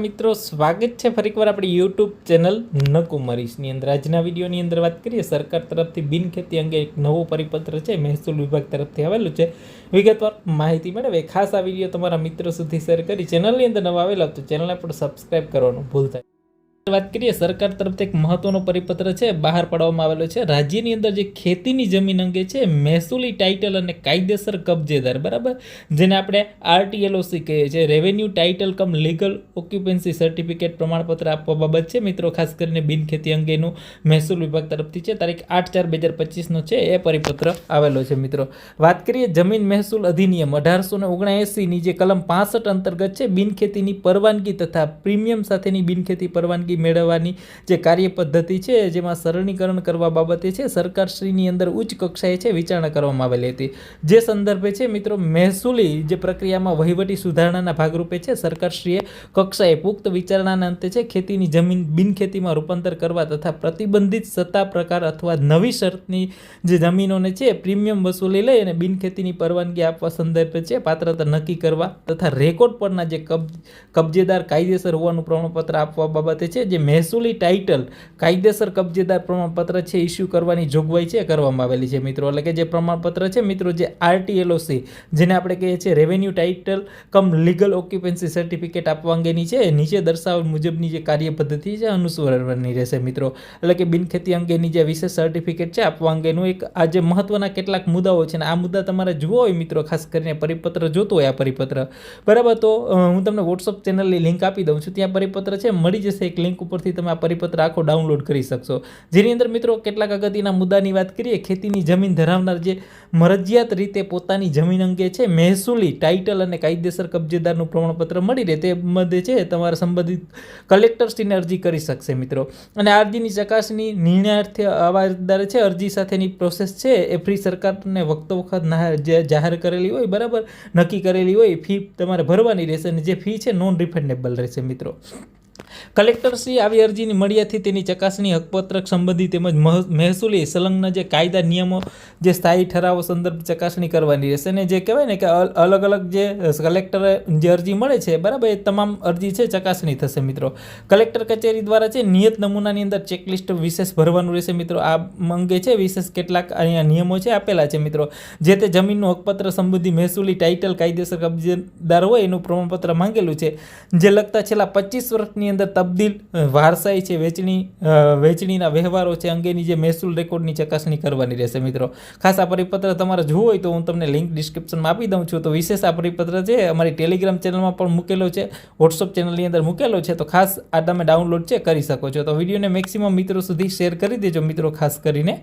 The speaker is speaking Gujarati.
મિત્રો, સ્વાગત છે ફરીકવાર આપણી યુટ્યુબ ચેનલ નકુમરીશની અંદર. આજના વિડીયોની અંદર વાત કરીએ, સરકાર તરફથી બિનખેતી અંગે એક નવો પરિપત્ર છે, મહેસૂલ વિભાગ તરફથી આવેલું છે. વિગતવાર માહિતી મેળવે. ખાસ આ વીડિયો તમારા મિત્રો સુધી શેર કરી ચેનલની અંદર નવા આવેલા તો ચેનલને પણ સબસ્ક્રાઇબ કરવાનું ભૂલતા વાત કરીએ, સરકાર તરફથી એક મહત્વનો પરિપત્ર છે, બહાર પાડવામાં આવેલો છે. રાજ્યની અંદર જે ખેતીની જમીન અંગે છે, મહેસૂલી ટાઇટલ અને કાયદેસર કબજેદાર, બરાબર? જેને આપણે આરટીએલઓસી કહીએ છીએ. Revenue title cum legal occupancy certificate પ્રમાણપત્ર આપવા બાબત છે. મિત્રો, ખાસ કરીને બિનખેતી અંગેનું મહેસૂલ વિભાગ તરફથી છે. તારીખ આઠ ચાર બે હજાર પચીસનો છે, એ પરિપત્ર આવેલો છે, મિત્રો. વાત કરીએ જમીન મહેસૂલ અધિનિયમ અઢારસો ને ઓગણએંસીની જે કલમ પાસઠ અંતર્ગત છે, બિનખેતીની પરવાનગી તથા પ્રીમિયમ સાથેની બિનખેતી પરવાનગી મેળવવાની જે કાર્ય પદ્ધતિ છે, જેમાં સરળીકરણ કરવા બાબતે છે, સરકારશ્રીની અંદર ઉચ્ચ કક્ષાએ છે, વિચારણા કરવામાં આવેલી હતી. જે સંદર્ભે છે, મિત્રો, મહેસૂલી જે પ્રક્રિયામાં વહીવટી સુધારણાના ભાગરૂપે છે, સરકારશ્રીએ કક્ષાએ પુખ્ત વિચારણાના અંતે છે, ખેતીની જમીન બિનખેતીમાં રૂપાંતર કરવા તથા પ્રતિબંધિત સત્તા પ્રકાર અથવા નવી શરતની જે જમીનોને છે, પ્રીમિયમ વસૂલી લઈ અને બિનખેતીની પરવાનગી આપવા સંદર્ભે છે, પાત્રતા નક્કી કરવા તથા રેકોર્ડ પરના જે કબજેદાર કાયદેસર હોવાનું પ્રમાણપત્ર આપવા બાબતે છે જે મહેસૂલી ટાઇટલ કાયદેસર કબજેદાર પ્રમાણપત્ર છે ઇસ્યુ કરવાની જોગવાઈ છે કરવામાં આવેલી છે મિત્રો. એટલે કે જે પ્રમાણપત્ર છે મિત્રો, જે આરટીએલઓસી જેને આપણે કહીએ છીએ revenue title cum legal occupancy certificate આપવા અંગેની છે. નીચે દર્શાવેલ મુજબની જે કાર્ય પદ્ધતિ છે, અનુસરવાની રહેશે મિત્રો. એટલે કે બિનખેતી અંગેની જે વિશેષ સર્ટિફિકેટ છે આપવા અંગેનું એક આ જે મહત્વના કેટલાક મુદ્દાઓ છે ને, આ મુદ્દા તમારે જુઓ હોય મિત્રો, ખાસ કરીને પરિપત્ર જોતો હોય આ પરિપત્ર. બરાબર? તો હું તમને વોટ્સઅપ ચેનલની લિંક આપી દઉં છું. ત્યાં પરિપત્ર છે, મળી જશે એક લિંક ઉપરથી તમે આ પરિપત્ર આખો ડાઉનલોડ કરી શકશો. જેની અંદર મિત્રો કેટલાક અગત્યના મુદ્દાની વાત કરીએ, ખેતીની જમીન ધરાવનાર જે મરજિયાત રીતે પોતાની જમીન અંગે છે, મહેસૂલી ટાઇટલ અને કાયદેસર કબજેદારનું પ્રમાણપત્ર મળી રહે તે મધ્યે છે તમારા સંબંધિત કલેક્ટર્સની અરજી કરી શકશે મિત્રો. અને અરજીની ચકાસણી નિર્ણયાર્થે અવાજદાર છે, અરજી સાથેની પ્રોસેસ છે એ ફ્રી સરકારને વખતો વખત જાહેર કરેલી હોય, બરાબર, નક્કી કરેલી હોય ફી તમારે ભરવાની રહેશે અને જે ફી છે નોન રિફંડેબલ રહેશે મિત્રો. કલેક્ટરશ્રી આવી અરજીની મળ્યાથી તેની ચકાસણી હકપત્રક સંબંધી તેમજ મહ- મહેસૂલી સંલગ્ન જે કાયદા નિયમો જે સ્થાયી ઠરાવો સંદર્ભ ચકાસણી કરવાની રહેશે અને જે કહેવાય ને કે અલગ અલગ જે કલેક્ટરે જે અરજી મળે છે, બરાબર, એ તમામ અરજી છે, ચકાસણી થશે મિત્રો. કલેક્ટર કચેરી દ્વારા છે નિયત નમૂનાની અંદર ચેકલિસ્ટ વિશેષ ભરવાનું રહેશે મિત્રો. આ અંગે છે વિશેષ કેટલાક અહીંયા નિયમો છે આપેલા છે મિત્રો. જે તે જમીનનું હકપત્ર સંબંધી મહેસૂલી ટાઇટલ કાયદેસર કબજેદાર હોય એનું પ્રમાણપત્ર માંગેલું છે. જે લગતા છેલ્લા પચીસ વર્ષની અંદર તબદીલ વારસાઈ છે, વેચણી વેચણીના વ્યવહારો છે અંગેની જે મહેસૂલ રેકોર્ડની ચકાસણી કરવાની રહેશે મિત્રો. ખાસ આ પરિપત્ર તમારે જોવો હોય તો હું તમને લિંક ડિસ્ક્રિપ્શનમાં આપી દઉં છું. તો વિશેષ આ પરિપત્ર છે, અમારી ટેલિગ્રામ ચેનલમાં પણ મૂકેલો છે, વોટ્સઅપ ચેનલની અંદર મૂકેલો છે, તો ખાસ આ તમે ડાઉનલોડ છે, કરી શકો છો. તો વિડીયોને મેક્સિમમ મિત્રો સુધી શેર કરી દેજો મિત્રો, ખાસ કરીને.